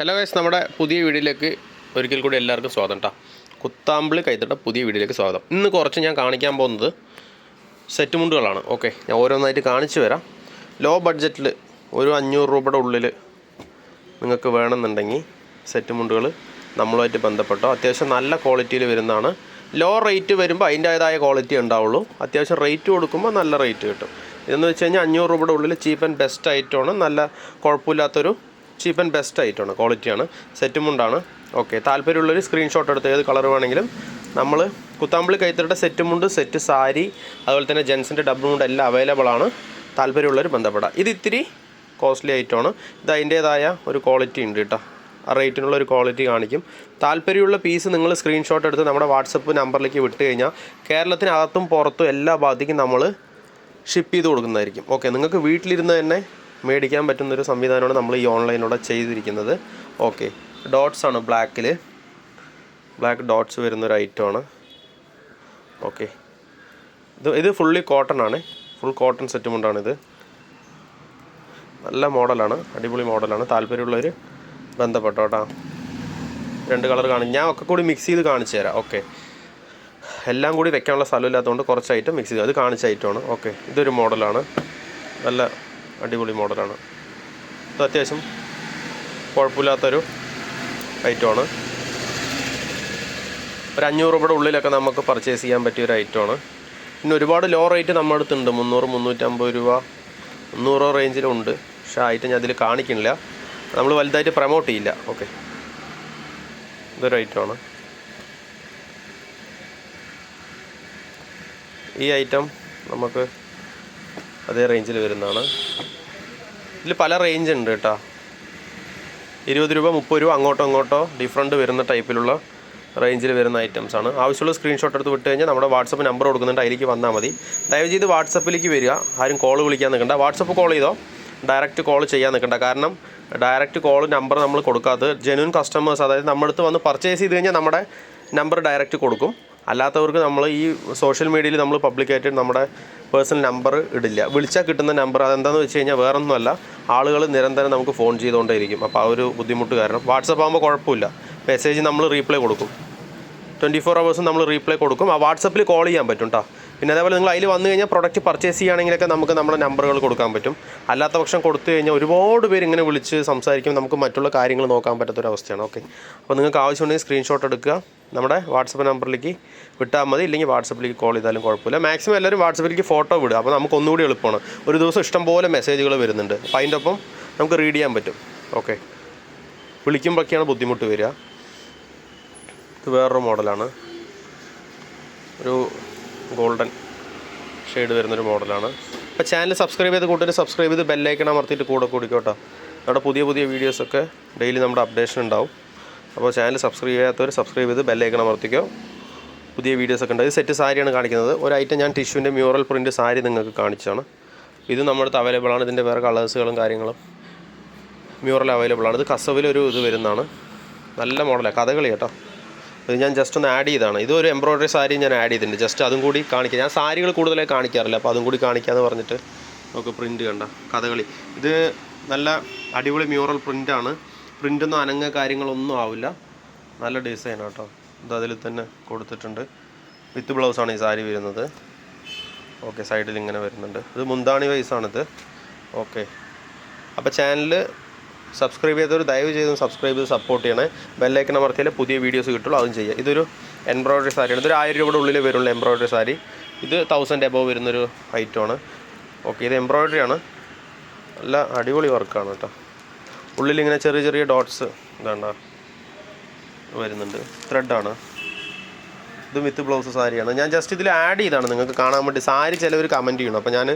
Hello guys നമ്മുടെ പുതിയ വീഡിയോയിലേക്ക് ഒരിക്കൽ കൂടി എല്ലാവർക്കും സ്വാഗതം കേട്ടോ കുത്താമ്പിളി കൈത്തട്ട പുതിയ വീഡിയോയിലേക്ക് സ്വാഗതം. ഇന്ന് കുറച്ച് ഞാൻ കാണിക്കാൻ പോകുന്നത് സെറ്റ് മുണ്ടുകളാണ്. ഓക്കെ ഞാൻ ഓരോന്നായിട്ട് കാണിച്ചു വരാം. ലോ ബഡ്ജറ്റിൽ ഒരു അഞ്ഞൂറ് രൂപയുടെ ഉള്ളിൽ നിങ്ങൾക്ക് വേണമെന്നുണ്ടെങ്കിൽ സെറ്റ് മുണ്ടുകൾ നമ്മളുമായിട്ട് ബന്ധപ്പെട്ടോ അത്യാവശ്യം നല്ല ക്വാളിറ്റിയിൽ വരുന്നതാണ്. ലോ റേറ്റ് വരുമ്പോൾ അതിന്റേതായ ക്വാളിറ്റി ഉണ്ടാവുള്ളൂ. അത്യാവശ്യം റേറ്റ് കൊടുക്കുമ്പോൾ നല്ല റേറ്റ് കിട്ടും. ഇതെന്ന് വെച്ച് കഴിഞ്ഞാൽ അഞ്ഞൂറ് രൂപയുടെ ഉള്ളിൽ ചീപ്പ് ആൻഡ് ബെസ്റ്റ് ആയിട്ടാണ് നല്ല കുഴപ്പമില്ലാത്തൊരു ചീപ്പ് ആൻഡ് ബെസ്റ്റ് ആയിട്ടാണ് ക്വാളിറ്റിയാണ് സെറ്റും മുണ്ടാണ് ഓക്കെ താല്പര്യമുള്ളൊരു സ്ക്രീൻഷോട്ട് എടുത്ത് ഏത് കളർ വേണമെങ്കിലും നമ്മൾ കുത്താമ്പിളി കൈത്തറിയുടെ സെറ്റ് മുണ്ട് സെറ്റ് സാരി അതുപോലെ തന്നെ ജെൻസിന്റെ ഡബിൾ മുണ്ട് എല്ലാം അവൈലബിൾ ആണ്. താല്പര്യമുള്ളവർ ബന്ധപ്പെടാം. ഇത് ഇത്തിരി കോസ്റ്റ്ലി ആയിട്ടാണ് ഇത് അതിന്റേതായ ഒരു ക്വാളിറ്റി ഉണ്ട് കേട്ടോ. ആ റേറ്റിനുള്ള ഒരു ക്വാളിറ്റി കാണിക്കും. താല്പര്യമുള്ള പീസ് നിങ്ങൾ സ്ക്രീൻഷോട്ട് എടുത്ത് നമ്മുടെ വാട്സപ്പ് നമ്പറിലേക്ക് വിട്ട് കഴിഞ്ഞാൽ കേരളത്തിനകത്തും പുറത്തും എല്ലാ ഭാഗത്തേക്കും നമ്മൾ ഷിപ്പ് ചെയ്ത് കൊടുക്കുന്നതായിരിക്കും. ഓക്കെ നിങ്ങൾക്ക് വീട്ടിലിരുന്ന് തന്നെ മേടിക്കാൻ പറ്റുന്നൊരു സംവിധാനമാണ് നമ്മൾ ഈ ഓൺലൈനിലൂടെ ചെയ്തിരിക്കുന്നത്. ഓക്കെ ഡോട്ട്സ് ആണ് ബ്ലാക്കിൽ ബ്ലാക്ക് ഡോട്ട്സ് വരുന്നൊരു ആണ്. ഓക്കെ ഇത് ഇത് ഫുള്ളി കോട്ടൺ ആണ്. ഫുൾ കോട്ടൺ സെറ്റ് മുണ്ടാണിത് നല്ല മോഡലാണ്. അടിപൊളി മോഡലാണ്. താല്പര്യമുള്ളവർ ബന്ധപ്പെട്ടോ കേട്ടോ രണ്ട് കളർ കാണും. ഞാൻ ഒക്കെ കൂടി മിക്സ് ചെയ്ത് കാണിച്ചു തരാം. ഓക്കെ എല്ലാം കൂടി വെക്കാനുള്ള സ്ഥലമില്ലാത്തതുകൊണ്ട് കുറച്ച് ഐറ്റം മിക്സ് ചെയ്തു. അത് കാണിച്ച ഐറ്റമാണ് ഓക്കെ ഇതൊരു മോഡലാണ്. നല്ല അടിപൊളി മോഡലാണ്. ഇത് അത്യാവശ്യം കുഴപ്പമില്ലാത്തൊരു ഐറ്റമാണ്. ഒരു അഞ്ഞൂറ് രൂപയുടെ ഉള്ളിലൊക്കെ നമുക്ക് പർച്ചേസ് ചെയ്യാൻ പറ്റിയ ഒരു ഐറ്റമാണ്. പിന്നെ ഒരുപാട് ലോ റേറ്റ് നമ്മുടെ അടുത്തുണ്ട്. മുന്നൂറ് മുന്നൂറ്റമ്പത് രൂപ മുന്നൂറ് റേഞ്ചിലുണ്ട് പക്ഷേ ഐറ്റം ഞാൻ അതിൽ കാണിക്കണില്ല നമ്മൾ വലുതായിട്ട് പ്രൊമോട്ട് ചെയ്യില്ല. ഓക്കെ ഇതൊരു ഐറ്റമാണ് ഈ ഐറ്റം നമുക്ക് അതേ റേഞ്ചിൽ വരുന്നതാണ്. ഇതിൽ പല റേഞ്ച് ഉണ്ട് കേട്ടോ. ഇരുപത് രൂപ മുപ്പത് രൂപ അങ്ങോട്ടോ അങ്ങോട്ടോ ഡിഫറെന്റ് വരുന്ന ടൈപ്പിലുള്ള റേഞ്ചിൽ വരുന്ന ഐറ്റംസ് ആണ്. ആവശ്യമുള്ള സ്ക്രീൻഷോട്ട് എടുത്ത് വിട്ട് കഴിഞ്ഞാൽ നമ്മുടെ വാട്സപ്പ് നമ്പർ കൊടുക്കുന്നുണ്ട് അതിലേക്ക് വന്നാൽ മതി. ദയവ് ചെയ്ത് വാട്സപ്പിലേക്ക് വരിക. ആരും കോൾ വിളിക്കാൻ നിൽക്കണ്ട. വാട്സപ്പ് കോൾ ചെയ്തോ? ഡയറക്റ്റ് കോൾ ചെയ്യാൻ നിൽക്കണ്ട. കാരണം ഡയറക്റ്റ് കോൾ നമ്പർ നമ്മൾ കൊടുക്കാത്തത് ജെനുവൻ കസ്റ്റമേഴ്സ് അതായത് നമ്മുടെ അടുത്ത് വന്ന് പർച്ചേസ് ചെയ്ത് കഴിഞ്ഞാൽ നമ്മുടെ നമ്പർ ഡയറക്റ്റ് കൊടുക്കും. അല്ലാത്തവർക്ക് നമ്മൾ ഈ സോഷ്യൽ മീഡിയയിൽ നമ്മൾ പബ്ലിക്കായിട്ട് നമ്മുടെ പേഴ്സണൽ നമ്പർ ഇടില്ല. വിളിച്ചാൽ കിട്ടുന്ന നമ്പർ അതെന്താണെന്ന് വെച്ച് കഴിഞ്ഞാൽ വേറൊന്നുമല്ല. ആളുകൾ നിരന്തരം നമുക്ക് ഫോൺ ചെയ്തുകൊണ്ടേയിരിക്കും അപ്പോൾ ആ ഒരു ബുദ്ധിമുട്ട് കാരണം. വാട്സപ്പ് ആകുമ്പോൾ കുഴപ്പമില്ല. മെസ്സേജ് നമ്മൾ റീപ്ലൈ കൊടുക്കും. ട്വന്റി ഫോർ അവേഴ്സും നമ്മൾ റീപ്ലൈ കൊടുക്കും. ആ വാട്സപ്പിൽ കോൾ ചെയ്യാൻ പറ്റും കേട്ടോ പിന്നെ അതേപോലെ നിങ്ങൾ അതിൽ വന്നു കഴിഞ്ഞാൽ പ്രൊഡക്റ്റ് പർച്ചേസ് ചെയ്യുകയാണെങ്കിലൊക്കെ നമുക്ക് നമ്മുടെ നമ്പറുകൾ കൊടുക്കാൻ പറ്റും. അല്ലാത്ത പക്ഷം കൊടുത്തു കഴിഞ്ഞാൽ ഒരുപാട് പേര് ഇങ്ങനെ വിളിച്ച് സംസാരിക്കും. നമുക്ക് മറ്റുള്ള കാര്യങ്ങൾ നോക്കാൻ പറ്റാത്തൊരവസ്ഥയാണ് ഓക്കെ അപ്പോൾ നിങ്ങൾക്ക് ആവശ്യമുണ്ടെങ്കിൽ സ്ക്രീൻഷോട്ട് എടുക്കുക. നമ്മുടെ വാട്സപ്പ് നമ്പറിലേക്ക് വിട്ടാൽ മതി. ഇല്ലെങ്കിൽ വാട്സപ്പിലേക്ക് കോൾ ചെയ്താലും കുഴപ്പമില്ല. മാക്സിമം എല്ലാവരും വാട്സപ്പിലേക്ക് ഫോട്ടോ വിടുക. അപ്പോൾ നമുക്ക് ഒന്നുകൂടി എളുപ്പമാണ്. ഒരു ദിവസം ഇഷ്ടം പോലെ മെസ്സേജുകൾ വരുന്നുണ്ട്. അപ്പോൾ അതിന്റെ ഒപ്പം നമുക്ക് റീഡ് ചെയ്യാൻ പറ്റും. ഓക്കെ വിളിക്കുമ്പോഴൊക്കെയാണ് ബുദ്ധിമുട്ട് വരിക. ഇത് വേറൊരു മോഡലാണ് ഒരു ഗോൾഡൻ ഷെയ്ഡ് വരുന്നൊരു മോഡലാണ്. അപ്പോൾ ചാനൽ സബ്സ്ക്രൈബ് ചെയ്ത് കൂട്ടിന് സബ്സ്ക്രൈബ് ചെയ്ത് ബെല്ലൈക്കൺ അമർത്തിയിട്ട് കൂടെ കൂടിക്കോട്ടോ. നമ്മുടെ പുതിയ പുതിയ വീഡിയോസൊക്കെ ഡെയിലി നമ്മുടെ അപ്ഡേഷൻ ഉണ്ടാവും. അപ്പോൾ ചാനൽ സബ്സ്ക്രൈബ് ചെയ്യാത്തവർ സബ്സ്ക്രൈബ് ചെയ്ത് ബെല്ലൈക്കൺ അമർത്തിക്കോ. പുതിയ വീഡിയോസൊക്കെ ഉണ്ട്. ഇത് സെറ്റ് സാരിയാണ് കാണിക്കുന്നത്. ഒരു ഐറ്റം ഞാൻ ടിഷ്യൂവിന്റെ മ്യൂറൽ പ്രിന്റ് സാരി നിങ്ങൾക്ക് കാണിച്ചാണ്. ഇത് നമ്മുടെ അടുത്ത് അവൈലബിൾ ആണ്. ഇതിന്റെ വേറെ കളേഴ്സുകളും കാര്യങ്ങളും മ്യൂറൽ അവൈലബിൾ ആണ്. ഇത് കസവിലൊരു ഇത് വരുന്നതാണ്. നല്ല മോഡലാണ് കഥകളി കേട്ടോ. ഇത് ഞാൻ ജസ്റ്റ് ഒന്ന് ആഡ് ചെയ്താണ് ഇതൊരു എംബ്രോയ്ഡറി സാരി ഞാൻ ആഡ് ചെയ്തിട്ടുണ്ട്. ജസ്റ്റ് അതും കൂടി കാണിക്കാം. ഞാൻ സാരികൾ കൂടുതലായി കാണിക്കാറില്ല. അപ്പോൾ അതും കൂടി കാണിക്കാമെന്ന് പറഞ്ഞിട്ട് നമുക്ക് പ്രിന്റ് കണ്ട കഥകളി. ഇത് നല്ല അടിപൊളി മ്യൂറൽ പ്രിന്റാണ് പ്രിന്റൊന്നും അനങ്ങ കാര്യങ്ങളൊന്നും ആവില്ല. നല്ല ഡിസൈൻ കേട്ടോ. ഇത് അതിൽ തന്നെ കൊടുത്തിട്ടുണ്ട്. വിത്ത് ബ്ലൗസാണ് ഈ സാരി വരുന്നത്. ഓക്കെ സൈഡിൽ ഇങ്ങനെ വരുന്നുണ്ട്. ഇത് മുന്താണി വൈസാണിത് ഓക്കെ അപ്പോൾ ചാനൽ സബ്സ്ക്രൈബ് ചെയ്തവർ ദയവ് ചെയ്ത് സബ്സ്ക്രൈബ് ചെയ്ത് സപ്പോർട്ട് ചെയ്യണേ. ബെല്ലൈക്കൺ അമർത്തിയാലേ പുതിയ വീഡിയോസ് കിട്ടുള്ളൂ. അതും ചെയ്യുക ഇതൊരു എംബ്രോയ്ഡറി സാരിയാണ് ഇതൊരു ആയിരം രൂപയുടെ ഉള്ളിൽ വരുള്ളൂ എംബ്രോയ്ഡറി സാരി ഇത് തൗസൻഡ് എബോവ് വരുന്നൊരു ഐറ്റമാണ് ഓക്കെ ഇത് എംബ്രോയ്ഡറി ആണ്. നല്ല അടിപൊളി വർക്കാണ് കേട്ടോ. ഉള്ളിൽ ഇങ്ങനെ ചെറിയ ചെറിയ ഡോട്ട്സ് ഇതാണ്ട വരുന്നുണ്ട്. ത്രെഡാണ് ഇത് വിത്ത് ബ്ലൗസ് സാരിയാണ്. ഞാൻ ജസ്റ്റ് ഇതിൽ ആഡ് ചെയ്താണ്. നിങ്ങൾക്ക് കാണാൻ വേണ്ടി സാരി ചിലവർ കമന്റ് ചെയ്യണം. അപ്പോൾ ഞാൻ